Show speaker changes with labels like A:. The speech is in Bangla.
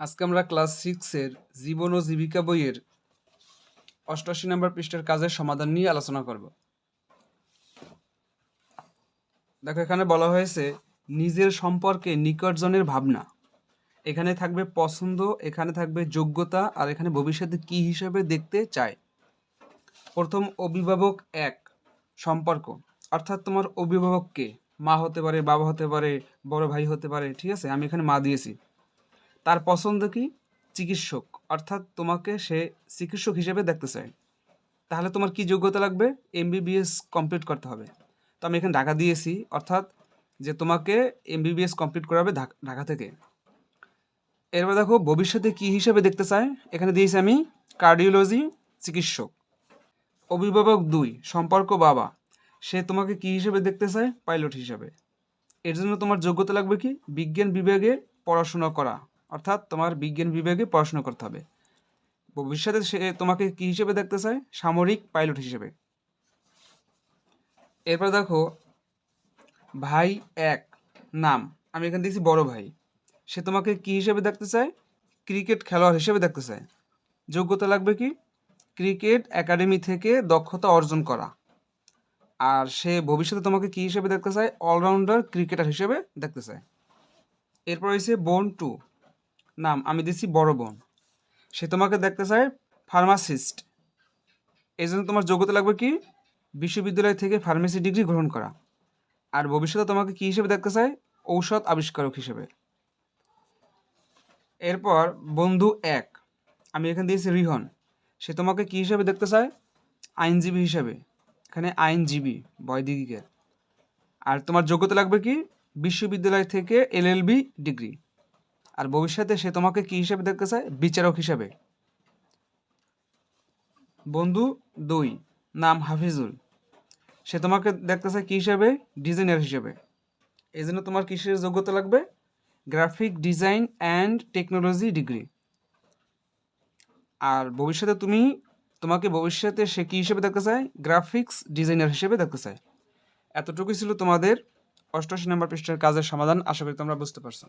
A: আজকে আমরা ক্লাস সিক্সের জীবন ও জীবিকা বইয়ের অষ্টআশি নম্বর পৃষ্ঠার কাজের সমাধান নিয়ে আলোচনা করব। দেখো, এখানে বলা হয়েছে, নিজের সম্পর্কে নিকটজনের ভাবনা। এখানে থাকবে পছন্দ, এখানে থাকবে যোগ্যতা, আর এখানে ভবিষ্যতে কি হিসেবে দেখতে চায়। প্রথম অভিভাবক এক, সম্পর্ক। অর্থাৎ তোমার অভিভাবক কে? মা হতে পারে, বাবা হতে পারে, বড় ভাই হতে পারে, ঠিক আছে? আমি এখানে মা দিয়েছি। তার পছন্দ কি? চিকিৎসক। অর্থাৎ তোমাকে সে চিকিৎসক হিসেবে দেখতে চায়। তাহলে তোমার কি যোগ্যতা লাগবে? এমবিবিএস কমপ্লিট করতে হবে। তো আমি এখানে ঢাকা দিয়েছি। অর্থাৎ যে তোমাকে এমবিবিএস কমপ্লিট করাবে ঢাক- ঢাকা থেকে। এরপর দেখো, ভবিষ্যতে কি হিসেবে দেখতে চায়? এখানে দিয়েছি আমি কার্ডিওলজি চিকিৎসক। অভিভাবক দুই, সম্পর্ক বাবা। সে তোমাকে কি হিসেবে দেখতে চায়? পাইলট হিসেবে। এর জন্য তোমার যোগ্যতা লাগবে কি? বিজ্ঞান বিভাগে পড়াশোনা করা। অর্থাৎ তোমার বিজ্ঞান বিভাগে পড়াশোনা করতে হবে। ভবিষ্যতে সে তোমাকে কি হিসেবে দেখতে চায়? সামরিক পাইলট হিসেবে। এরপর দেখো, ভাই এক, নাম। আমি এখানে দেখছি বড় ভাই। সে তোমাকে কি হিসেবে দেখতে চায়? ক্রিকেট খেলোয়াড় হিসেবে দেখতে চায়। যোগ্যতা লাগবে কি? ক্রিকেট একাডেমি থেকে দক্ষতা অর্জন করা। আর সে ভবিষ্যতে তোমাকে কি হিসেবে দেখতে চায়? অলরাউন্ডার ক্রিকেটার হিসেবে দেখতে চায়। এরপর হয়েছে বোন টু। নাম, আমি দিচ্ছি বড় বোন। সে তোমাকে দেখতে চায় ফার্মাসিস্ট এই জন্য তোমার যোগ্যতা লাগবে কি? বিশ্ববিদ্যালয় থেকে ফার্মেসি ডিগ্রি গ্রহণ করা। আর ভবিষ্যতে তোমাকে কি হিসেবে দেখতে চায়? ঔষধ আবিষ্কারক হিসেবে। এরপর বন্ধু এক। আমি এখানে দিয়েছি রিহন। সে তোমাকে কি হিসেবে দেখতে চায়? আইনজীবী হিসেবে। এখানে আইনজীবী, বৈদিকের। আর তোমার যোগ্যতা লাগবে কি? বিশ্ববিদ্যালয় থেকে এলএলবি ডিগ্রি। আর ভবিষ্যতে সে তোমাকে কি হিসেবে দেখতে চায় বিচারক হিসেবে। বন্ধু দুই, নাম হাফিজুল। সে তোমাকে দেখতে চায় কী হিসেবে? ডিজাইনার হিসেবে। এই জন্য তোমার কিসের যোগ্যতা লাগবে? Graphic design and technology degree. আর ভবিষ্যতে তুমি, তোমাকে ভবিষ্যতে সে কী হিসেবে দেখতে চায় গ্রাফিক্স ডিজাইনার হিসেবে দেখতে চায় এতটুকুই ছিল তোমাদের অষ্টআশি নম্বর পৃষ্ঠার কাজের সমাধান। আশা করি তোমরা বুঝতে পারছ।